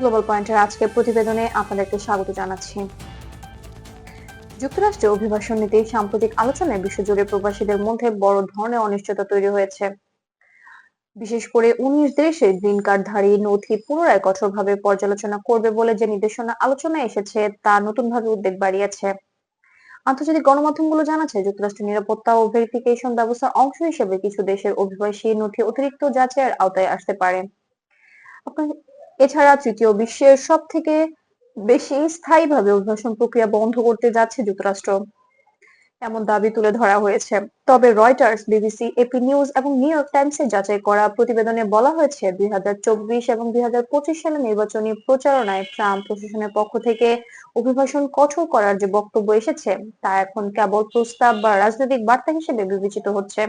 Global পয়েন্টের আজকের প্রতিবেদনে আপনাদেরকে স্বাগত জানাচ্ছি। যুক্তরাষ্ট্রে অভিবাসন নীতি, সাম্প্রতিক আলোচনায় বিশ্বজুড়ে প্রবাসীদের মধ্যে বড় ধরনের অনিশ্চয়তা তৈরি হয়েছে। বিশেষ করে উনিশ দেশে গ্রিন কার্ডধারী নথি পুনরায় কঠোরভাবে পর্যালোচনা করবে বলে যে নির্দেশনা আলোচনায় এসেছে, তা নতুনভাবে উদ্বেগ বাড়িয়েছে। আন্তর্জাতিক গণমাধ্যমগুলো জানাচ্ছে, যুক্তরাষ্ট্রের নিরাপত্তা ও ভেরিফিকেশন ব্যবস্থার অংশ হিসেবে কিছু দেশের অভিবাসী নথি অতিরিক্ত যাচাইয়ের আওতায় আসতে পারে। এছাড়া তৃতীয় বিশ্বের সব থেকে বেশি স্থায়ীভাবে অভিবাসন প্রক্রিয়া বন্ধ করতে যাচ্ছে যুক্তরাষ্ট্র। এমন দাবি তুলে ধরা হয়েছে। তবে রয়টার্স, বিবিসি, এপি নিউজ এবং নিউ ইয়র্ক টাইমসে যাচাই করা প্রতিবেদনে বলা হয়েছে, দুই হাজার চব্বিশ এবং দুই হাজার পঁচিশ সালের নির্বাচনী প্রচারণায় ট্রাম্প প্রশাসনের পক্ষ থেকে অভিবাসন কঠোর করার যে বক্তব্য এসেছে, তা এখন কেবল প্রস্তাব বা রাজনৈতিক বার্তা হিসেবে বিবেচিত হচ্ছে।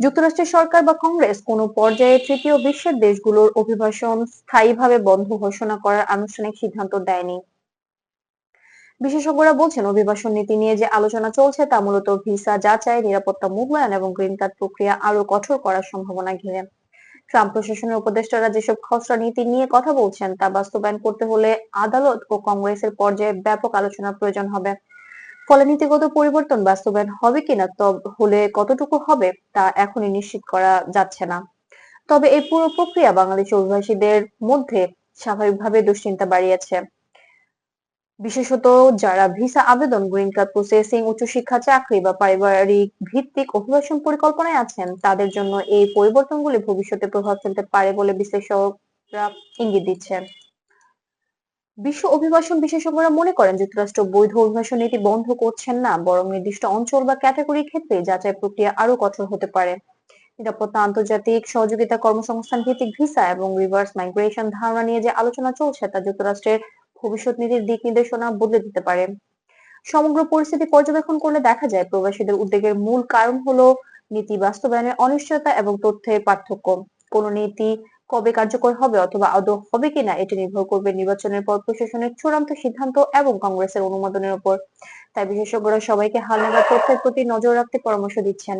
যুক্তরাষ্ট্রের সরকার বা কংগ্রেস কোনো পর্যায়ে তৃতীয় বিশ্বের দেশগুলোর অভিবাসন স্থায়ীভাবে বন্ধ ঘোষণা করার আনুষ্ঠানিক সিদ্ধান্ত দেয়নি। বিশেষজ্ঞরা বলছেন, অভিবাসন নীতি নিয়ে যে আলোচনা চলছে তা মূলত ভিসা যাচাই, নিরাপত্তা মূল্যায়ন এবং গ্রিন কার্ড প্রক্রিয়া আরও কঠোর করার সম্ভাবনা ঘিরে। ট্রাম্প প্রশাসনের উপদেষ্টারা যেসব খসড়া নীতি নিয়ে কথা বলছেন তা বাস্তবায়ন করতে হলে আদালত ও কংগ্রেসের পর্যায়ে ব্যাপক আলোচনার প্রয়োজন হবে। ফলে নীতিগত পরিবর্তন বাস্তবায়ন হবে কিনা হলে কতটুকু হবে তা এখনই নিশ্চিত করা যাচ্ছে না। তবে এই পুরো প্রক্রিয়া বাংলাদেশি অভিবাসীদের মধ্যে স্বাভাবিকভাবে দুশ্চিন্তা বাড়িয়েছে। বিশেষত যারা ভিসা আবেদন, গ্রিন কার্ড প্রসেসিং, উচ্চশিক্ষা, চাকরি বা পারিবারিক ভিত্তিক অভিবাসন পরিকল্পনায় আছেন, তাদের জন্য এই পরিবর্তনগুলি ভবিষ্যতে প্রভাব ফেলতে পারে বলে বিশ্লেষকরা ইঙ্গিত দিচ্ছেন। বিশ্ব অভিবাসন বিশেষজ্ঞরা মনে করেন যুক্তরাষ্ট্র বৈধ অভিবাসন নীতি বন্ধ করছেন না, বরং নির্দিষ্ট অঞ্চল বা ক্যাটাগরির ক্ষেত্রে যাচাই প্রক্রিয়া আরও কঠোর হতে পারে। নিরাপত্তা আন্তর্জাতিক সহযোগিতা কর্মসংস্থান ভিত্তিক ভিসা এবং রিভার্স মাইগ্রেশন ধারণা নিয়ে যে আলোচনা চলছে তা যুক্তরাষ্ট্রের ভবিষ্যৎ নীতির দিক নির্দেশনা বদলে দিতে পারে। সমগ্র পরিস্থিতি পর্যবেক্ষণ করলে দেখা যায়, প্রবাসীদের উদ্বেগের মূল কারণ হলো নীতি বাস্তবায়নের অনিশ্চয়তা এবং তথ্যের পার্থক্য। কোন নীতি কবে কার্যকর হবে অথবা আদৌ হবে কিনা এটি নির্ভর করবে নির্বাচনের পর প্রশাসনের চূড়ান্ত সিদ্ধান্ত এবং কংগ্রেসের অনুমোদনের উপর। তাই বিশেষজ্ঞরা সবাইকে হালনাগাদ তথ্যের প্রতি নজর রাখতে পরামর্শ দিচ্ছেন।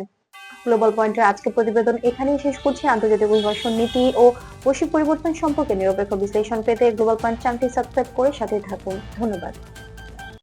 গ্লোবাল পয়েন্টের আজকের প্রতিবেদন এখানেই শেষ করছি। আন্তর্জাতিক অভিবাসন নীতি ও বৈশ্বিক পরিবর্তন সম্পর্কে নিরপেক্ষ বিশ্লেষণ পেতে গ্লোবাল পয়েন্ট চ্যানেলটি সাবস্ক্রাইব করে সাথে থাকুন। ধন্যবাদ।